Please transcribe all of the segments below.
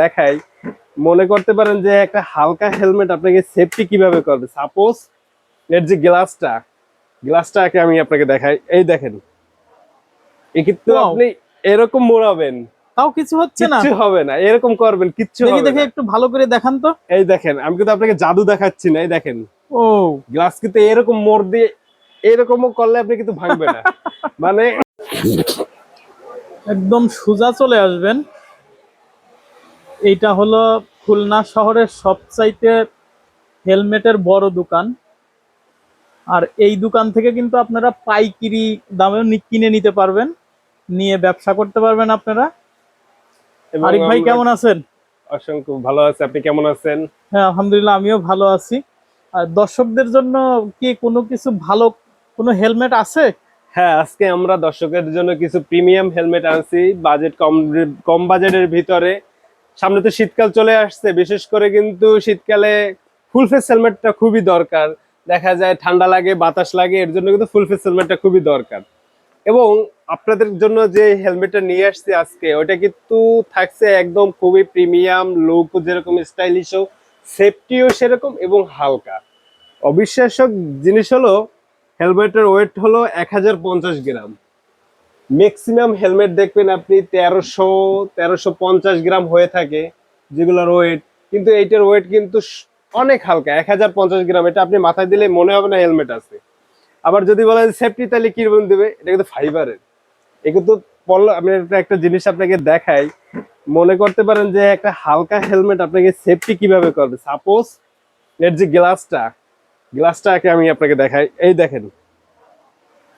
দেখাই মনে করতে পারেন যে একটা হালকা হেলমেট আপনাকে সেফটি কীভাবে করবে? সাপোজ এর যে গ্লাসটা গ্লাসটাকে আমি আপনাকে দেখাই। এই দেখেন কিন্তু আপনি এরকম মোড়াবেন। তাও কিছু হচ্ছে না? কিচ্ছু হবে না এরকম করবেন কিচ্ছু দেখি হবে দেখি একটু ভালো করে দেখান তো। এই দেখেন আমি কিন্তু আপনাকে জাদু দেখাচ্ছি না এই দেখেন। ও। গ্লাস কিন্তু এরকম মোড় দিয়ে এরকমও করলে আপনি কিন্তু ভাঙবে না। মানে একদম সোজা চলে আসবেন। এইটা হলো খুলনা শহরের সবচাইতে হেলমেটের বড় দোকান। আর এই দোকান থেকে কিন্তু আপনারা পাইকিরি দামেও কিনে নিতে পারবেন নিয়ে ব্যবসা করতে পারবেন আপনারা। আরিফ ভাই কেমন আছেন? অসংখ্য ভালো আছে আপনি কেমন আছেন? হ্যাঁ আলহামদুলিল্লাহ আমিও ভালো আছি। আর দর্শকদের জন্য কি কোনো কিছু ভালো কোনো হেলমেট আছে? হ্যাঁ আজকে আমরা দর্শকের জন্য কিছু প্রিমিয়াম হেলমেট আনছি বাজেট কম কম বাজেটের ভিতরে। সামনে তো শীতকাল চলে আসছে, বিশেষ করে কিন্তু শীতকালে ফুল ফেস হেলমেটটা খুবই দরকার। দেখা যায় ঠান্ডা লাগে, বাতাস লাগে, এর জন্য কিন্তু ফুল ফেস হেলমেটটা খুবই দরকার। এবং আপনাদের জন্য যে হেলমেটটা নিয়ে আসছি আজকে ওটা কিন্তু থাকছে একদম খুবই প্রিমিয়াম লুক যেরকম স্টাইলিশও সেফটিও সেরকম এবং হালকা। অবিশ্বাসক জিনিস হলো হেলমেটের ওয়েট হলো এক হাজার পঞ্চাশ গ্রাম। ম্যাক্সিমাম হেলমেট দেখবেন আপনি তেরোশো তেরোশো পঞ্চাশ গ্রাম হয়ে থাকে যেগুলোর ওয়েট কিন্তু এইটার ওয়েট কিন্তু অনেক হালকা এক হাজার পঞ্চাশ গ্রাম। এটা আপনি মাথায় দিলে মনে হবে না হেলমেট আছে। আবার যদি বলেন সেফটি তাহলে কীরকম দেবে? এটা কিন্তু ফাইবারের এ কিন্তু আমি একটা একটা জিনিস আপনাকে দেখাই। মনে করতে পারেন যে একটা হালকা হেলমেট আপনাকে সেফটি কীভাবে করবে? সাপোজ এর যে গ্লাসটা গ্লাসটাকে আমি আপনাকে দেখাই। এই দেখেন।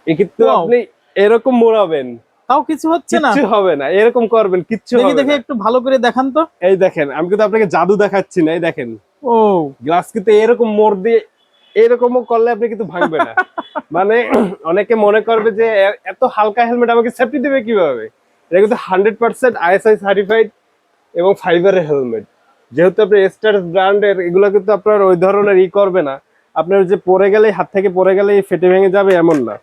এ কিন্তু আপনি এরকম মোড়াবেন। তাও কিছু হচ্ছে না? কিছু হবে না এরকম করবেন কিচ্ছু দেখি হবে দেখি। একটু ভালো করে দেখান তো। এই দেখেন আমি কিন্তু আপনাকে জাদু দেখাচ্ছি না এই দেখেন। ও। গ্লাস কিন্তু এরকম মোড় দিয়ে এরকমও করলে আপনি কিন্তু ভাঙবে না। মানে অনেকে মনে করবে যে এত হালকা হেলমেট আমাকে সেফটি দেবে কীভাবে? এটা কিন্তু হান্ড্রেড পার্সেন্ট আইএসআই সার্টিফাইড এবং ফাইবারের হেলমেট। যেহেতু আপনি স্টার ব্র্যান্ডের এগুলো কিন্তু আপনার ওই ধরনের ই করবে না। আপনার যে পরে গেলে হাত থেকে পরে গেলেই ফেটে ভেঙে যাবে এমন না।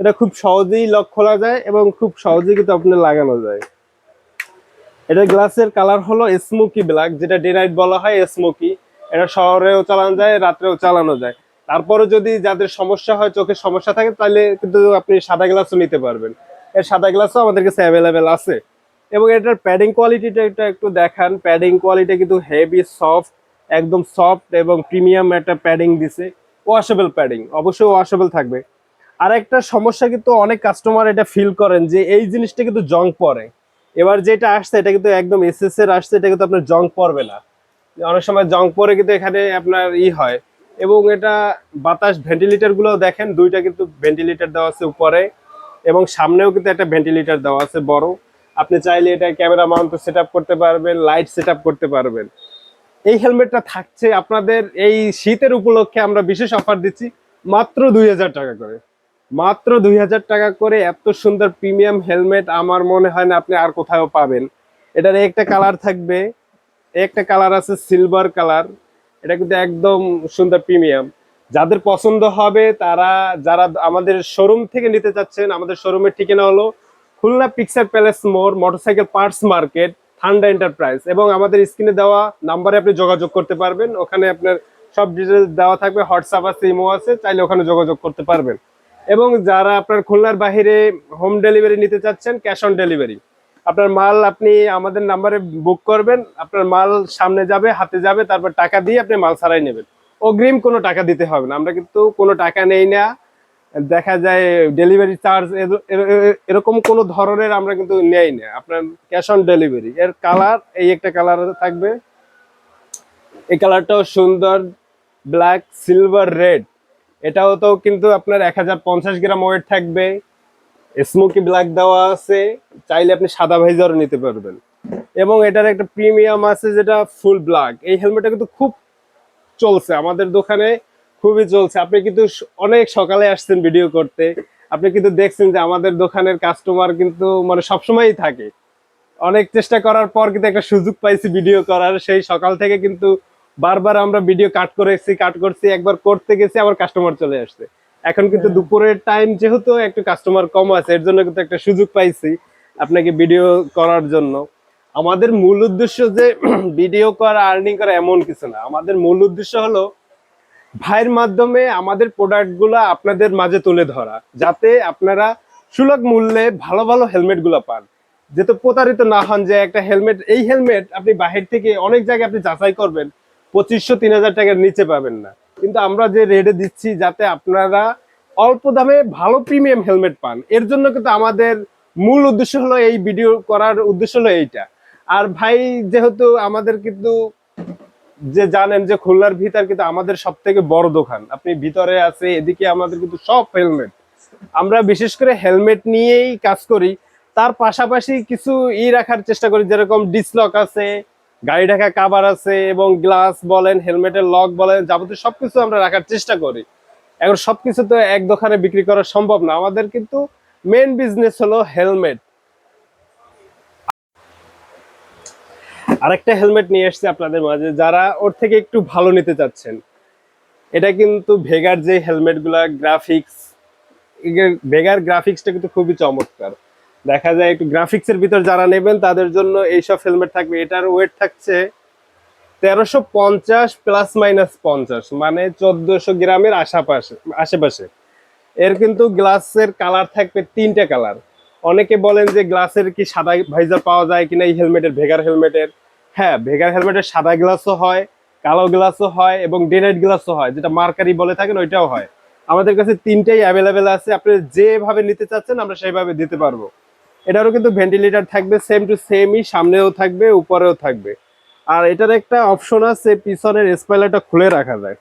এটা খুব সহজেই লক খোলা যায় এবং খুব সহজেই কিন্তু আপনার লাগানো যায়। এটা গ্লাসের কালার হলো স্মোকি ব্ল্যাক, যেটা ডে নাইট বলা হয় স্মোকি। এটা শহরেও চালানো যায়, রাত্রেও চালানো যায়। তারপরে যদি যাদের সমস্যা হয়, চোখের সমস্যা থাকে, তাহলে কিন্তু আপনি সাদা গ্লাসও নিতে পারবেন। এর সাদা গ্লাসও আমাদের কাছে অ্যাভেলেবেল আছে। এবং এটার প্যাডিং কোয়ালিটিটা এটা একটু দেখান। প্যাডিং কোয়ালিটি কিন্তু হেভি সফট একদম সফট এবং প্রিমিয়াম একটা প্যাডিং দিছে। ওয়াশেবল প্যাডিং অবশ্যই ওয়াশেবল থাকবে। আর একটা সমস্যা কিন্তু অনেক কাস্টমার এটা ফিল করেন যে এই জিনিসটা কিন্তু জং পরে এবার যেটা আসছে, এটা কিন্তু একদম এসএস এর আসছে, এটা কিন্তু আপনার জং পড়বে না। অনেক সময় জং পরে কিন্তু এখানে আপনার ই হয়। এবং এটা বাতাস ভেন্টিলেটরগুলো দেখেন, দুইটা কিন্তু ভেন্টিলেটর দেওয়া আছে উপরে এবং সামনেও কিন্তু একটা ভেন্টিলেটর দেওয়া আছে বড়। আপনি চাইলে এটা ক্যামেরা মাউন্ট সেট করতে পারবেন লাইট সেট করতে পারবেন। এই হেলমেটটা থাকছে আপনাদের, এই শীতের উপলক্ষে আমরা বিশেষ অফার দিচ্ছি মাত্র দুই হাজার টাকা করে। মাত্র দুই হাজার টাকা করে এত সুন্দর প্রিমিয়াম হেলমেট আমার মনে হয় না আপনি আর কোথাও পাবেন। এটার একটা কালার থাকবে, একটা কালার আছে সিলভার কালার, এটা কিন্তু একদম সুন্দর প্রিমিয়াম। যাদের পছন্দ হবে তারা, যারা আমাদের শোরুম থেকে নিতে চাচ্ছেন, আমাদের শোরুমের ঠিকানা হলো খুলনা পিকচার প্যালেস মোড় motorcycle parts market Thanda enterprise এবং আমাদের স্ক্রিনে দেওয়া নাম্বারে আপনি যোগাযোগ করতে পারবেন। ওখানে আপনার সব ডিটেলস দেওয়া থাকবে হোয়াটসঅ্যাপ আছে ইমো আছে, চাইলে ওখানে যোগাযোগ করতে পারবেন। এবং যারা আপনার খুলনার বাহিরে হোম ডেলিভারি নিতে চাচ্ছেন ক্যাশ অন ডেলিভারি আপনার মাল আপনি আমাদের নাম্বারে বুক করবেন, আপনার মাল সামনে যাবে, হাতে যাবে, তারপর টাকা দিয়ে আপনি মাল ছাড়াই নেবেন। অগ্রিম কোনো টাকা দিতে হবে না, আমরা কিন্তু কোনো টাকা নেই না। দেখা যায় ডেলিভারি চার্জ এরকম কোনো ধরনের আমরা কিন্তু নেই না। আপনার ক্যাশ অন ডেলিভারি এর কালার এই একটা কালার থাকবে। এই কালারটাও সুন্দর ব্ল্যাক সিলভার রেড এটাও তো কিন্তু আপনার এক হাজার পঞ্চাশ গ্রাম ওয়েট থাকবে। স্মোকি ব্ল্যাক দেওয়া আছে, চাইলে আপনি সাদা ভাইজারও নিতে পারবেন। এবং এটার একটা প্রিমিয়াম আছে যেটা ফুল ব্ল্যাক এই হেলমেটটা কিন্তু খুব চলছে, আমাদের দোকানে খুবই চলছে। আপনি কিন্তু অনেক সকালে আসছেন ভিডিও করতে। আপনি কিন্তু দেখছেন যে আমাদের দোকানের কাস্টমার কিন্তু মানে সবসময়ই থাকে। অনেক চেষ্টা করার পর কিন্তু একটা সুযোগ পাইছি ভিডিও করার। সেই সকাল থেকে কিন্তু বারবার আমরা ভিডিও কাট করেছি কাট করছি একবার করতে গেছি আবার কাস্টমার চলে আসছে। এখন কিন্তু হ্যাঁ। দুপুরের টাইম যেহেতু একটু কাস্টমার কম আছে এর জন্য কিন্তু একটা সুযোগ পাইছি আপনাকে ভিডিও করার জন্য। আমাদের মূল উদ্দেশ্য যে ভিডিও করা আর্নিং করা এমন কিছু না। আমাদের মূল উদ্দেশ্য হলো ভাইয়ের মাধ্যমে আমাদের প্রোডাক্টগুলো আপনাদের মাঝে তুলে ধরা যাতে আপনারা সুলভ মূল্যে ভালো ভালো হেলমেটগুলো পান। যেহেতু প্রতারিত না হন যে একটা হেলমেট এই হেলমেট আপনি বাহির থেকে অনেক জায়গায় আপনি যাচাই করবেন পঁচিশশো, তিন হাজার টাকার নিচে পাবেন না। কিন্তু আমরা যে রেটে দিচ্ছি, যাতে আপনারা অল্প দামে ভালো প্রিমিয়াম হেলমেট পান। এর জন্য কিন্তু আমাদের মূল উদ্দেশ্য হলো এই ভিডিও করার উদ্দেশ্য হলো এইটা। আর ভাই, যেহেতু আমাদের কিন্তু যে জানেন যে খুলনার ভিতর কিন্তু আমাদের সব থেকে বড় দোকান। আপনি ভিতরে আছে, এদিকে আমাদের কিন্তু সব হেলমেট আমরা বিশেষ করে হেলমেট নিয়েই কাজ করি। তার পাশাপাশি কিছু ই রাখার চেষ্টা করি, যেরকম ডিসলক আছে গাড়ি ঢাকা কাভার আছে এবং গ্লাস বলেন হেলমেটের লক বলেন, যাবতীয় সবকিছু আমরা রাখার চেষ্টা করি। এখন সবকিছু তো এক দোকানে বিক্রি করা সম্ভব না। আমাদের কিন্তু মেন বিজনেস হলো হেলমেট আরেকটা হেলমেট নিয়ে এসেছি আপনাদের মাঝে, যারা ওর থেকে একটু ভালো নিতে চাচ্ছেন। এটা কিন্তু ভেগার যে হেলমেটগুলা গ্রাফিক্স ভেগার গ্রাফিক্সটা কিন্তু খুবই চমৎকার। দেখা যায় একটু গ্রাফিক্স এর ভিতর যারা নেবেন, তাদের জন্য এইসব হেলমেট থাকবে। এটার ওয়েট থাকছে তেরোশো পঞ্চাশ প্লাস মাইনাস পঞ্চাশ মানে চোদ্দশো গ্রামের আশাপাশে, আশেপাশে। এর কিন্তু গ্লাসের কালার থাকবে তিনটে কালার অনেকে বলেন যে গ্লাসের কি সাদা ভাইজার পাওয়া যায় কিনা, এই হেলমেটের ভেগার হেলমেটের হ্যাঁ ভেগার হেলমেটের সাদা গ্লাসও হয়, কালো গ্লাসও হয় এবং ডেনাইট গ্লাসও হয়, যেটা মার্কারি বলে থাকেন, ওইটাও হয়। আমাদের কাছে তিনটেই অ্যাভেলেবেল আছে, আপনি যেভাবে নিতে চাচ্ছেন, আমরা সেইভাবে দিতে পারব। এটারও কিন্তু ভেন্টিলেটর থাকবে সেম টু সেমই সামনেও থাকবে উপরেও থাকবে। আর এটার একটা অপশন আছে পিছনের স্পয়লারটা খুলে রাখা যায়।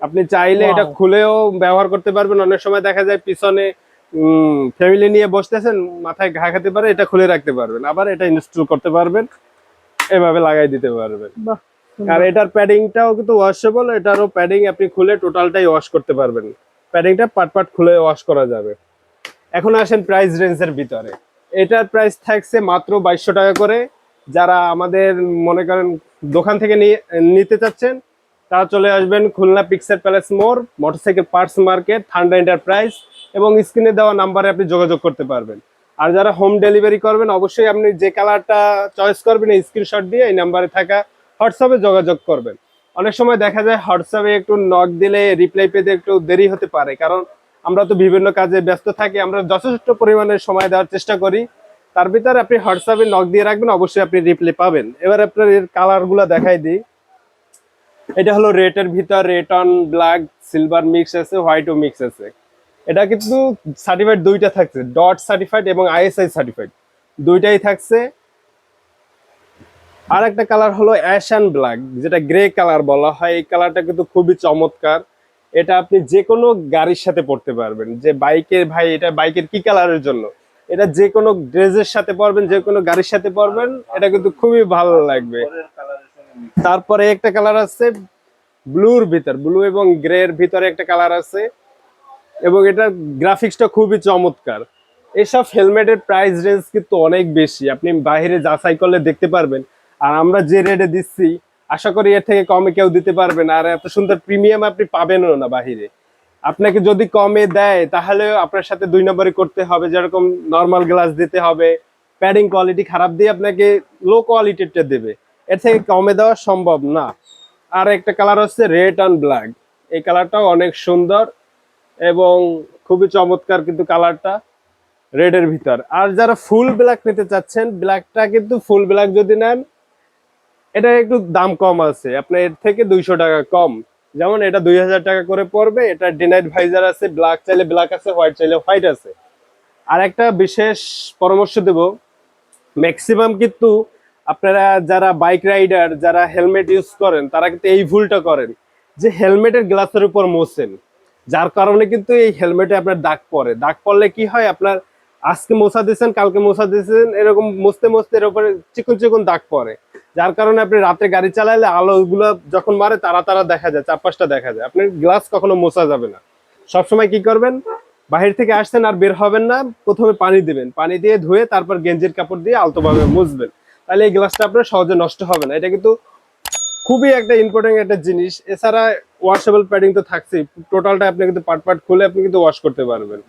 আপনি চাইলে এটা খুলেও ব্যবহার করতে পারবেন। অনেক সময় দেখা যায় পিছনে ফ্যামিলি নিয়ে বসতেছেন মাথায় ঘা খেতে পারে এটা খুলে রাখতে পারবেন। আবার এটা ইনস্টল করতে পারবেন এভাবে লাগাই দিতে পারবেন। আর এটার প্যাডিংটাও কিন্তু ওয়াশেবল এটারও প্যাডিং আপনি খুলে টোটালটাই ওয়াশ করতে পারবেন। প্যাডিংটা পার্ট পার্ট খুলে ওয়াশ করা যাবে। এখন আসেন প্রাইস রেঞ্জের ভিতরে। এটার প্রাইস থাকছে মাত্র বাইশশো টাকা করে। যারা আমাদের মনে করেন দোকান থেকে নিতে চাচ্ছেন, তারা চলে আসবেন খুলনা পিক্সার প্যালেস মোড় motorcycle parts market Thanda enterprise এবং স্ক্রিনে দেওয়া নাম্বারে আপনি যোগাযোগ করতে পারবেন। আর যারা হোম ডেলিভারি করবেন, অবশ্যই আপনি যে কালারটা চয়েস করবেন, এই স্ক্রিনশট দিয়ে এই নাম্বারে থাকা হোয়াটসঅ্যাপে যোগাযোগ করবেন। অনেক সময় দেখা যায়, হোয়াটসঅ্যাপে একটু নক দিলে রিপ্লাই পেতে একটু দেরি হতে পারে, কারণ আমরা তো বিভিন্ন কাজে ব্যস্ত থাকি, আমরা যথেষ্ট পরিমাণে সময় দেওয়ার চেষ্টা করি। তার ভিতরে আপনি হোয়াটসঅ্যাপে নক দিয়ে রাখবেন, অবশ্যই আপনি রিপ্লাই পাবেন। এবার আপনার এর কালারগুলো দেখাই দিই। এটা হলো রেটের ভিতর, red on black, silver mix আছে হোয়াইটও মিক্স আছে। এটা কিন্তু সার্টিফাইড দুইটা থাকছে ডট সার্টিফাইড এবং আইএসআই সার্টিফাইড দুইটাই থাকছে। আর একটা কালার হলো অ্যাশ অ্যান্ড ব্ল্যাক, যেটা গ্রে কালার বলা হয়। এই কালারটা কিন্তু খুবই চমৎকার। এটা আপনি যে কোনো গাড়ির সাথে পড়তে পারবেন। যে বাইকের ভাই, এটা বাইকের কি কালারের জন্য? এটা যে কোনো ড্রেসের সাথে পরবেন যে কোনো গাড়ির সাথে পরবেন, এটা কিন্তু খুবই ভালো লাগবে। তারপরে একটা কালার আছে ব্লুর ভিতর, ব্লু এবং গ্রে এর ভিতরে একটা কালার আছে এবং এটার গ্রাফিক্সটা খুবই চমৎকার। এসব হেলমেটের প্রাইস রেঞ্জ কিন্তু অনেক বেশি। আপনি বাইরে যাচাই করলে দেখতে পারবেন। আর আমরা যে রেটে দিচ্ছি আশা করি এর থেকে কমে কেউ দিতে পারবে না। আর এত সুন্দর প্রিমিয়াম আপনি পাবেনও না বাহিরে। আপনাকে যদি কমে দেয়, তাহলে আপনার সাথে দুই নম্বরে করতে হবে। যেরকম নর্মাল গ্লাস দিতে হবে প্যাডিং কোয়ালিটি খারাপ দিয়ে আপনাকে লো কোয়ালিটিরটা দেবে। এর থেকে কমে দেওয়া সম্ভব না। আর একটা কালার হচ্ছে রেড অ্যান্ড ব্ল্যাক এই কালারটাও অনেক সুন্দর এবং খুবই চমৎকার কিন্তু কালারটা রেডের ভিতর। আর যারা ফুল ব্ল্যাক নিতে চাচ্ছেন ব্ল্যাকটা কিন্তু ফুল ব্ল্যাক যদি নেন এটা একটু দাম কম আছে। আপনার এর থেকে দুইশো টাকা কম। যেমন এটা দুই হাজার টাকা করে পড়বে, এটা ডিনাইট ভাইজার আছে ব্ল্যাক চাইলে ব্ল্যাক আছে হোয়াইট চাইলে হোয়াইট আছে। আর একটা বিশেষ পরামর্শ দেব ম্যাক্সিমাম কিন্তু আপনারা যারা বাইক রাইডার যারা হেলমেট ইউজ করেন, তারা কিন্তু এই ভুলটা করেন, যে হেলমেটের গ্লাসের উপর মোছেন। যার কারণে কিন্তু এই হেলমেটে আপনার দাগ পড়ে। দাগ পড়লে কি হয়? আপনার আজকে মোছা দিয়েছেন, কালকে মোছা দিয়েছেন, এরকম মুছতে মুছতে এর উপরে চিকন চিকন দাগ পড়ে। যার কারণে আপনি রাতে গাড়ি চালাইলে আলোগুলো যখন মারে, তারা তারা দেখা যায়, চারপাশটা দেখা যায়। আপনার গ্লাস কখনো মোছা যাবে না। সবসময় কি করবেন? বাহির থেকে আসছেন আর বের হবেন না, প্রথমে পানি দিবেন। পানি দিয়ে ধুয়ে তারপর গেঞ্জির কাপড় দিয়ে আলতোভাবে মুছবেন। তাহলে এই গ্লাসটা আপনার সহজে নষ্ট হবে না। এটা কিন্তু খুবই একটা ইম্পর্টেন্ট একটা জিনিস। এছাড়া ওয়াশেবল প্যাডিং তো থাকছেই। টোটালটা আপনি কিন্তু পার্ট পার্ট খুলে আপনি কিন্তু ওয়াশ করতে পারবেন।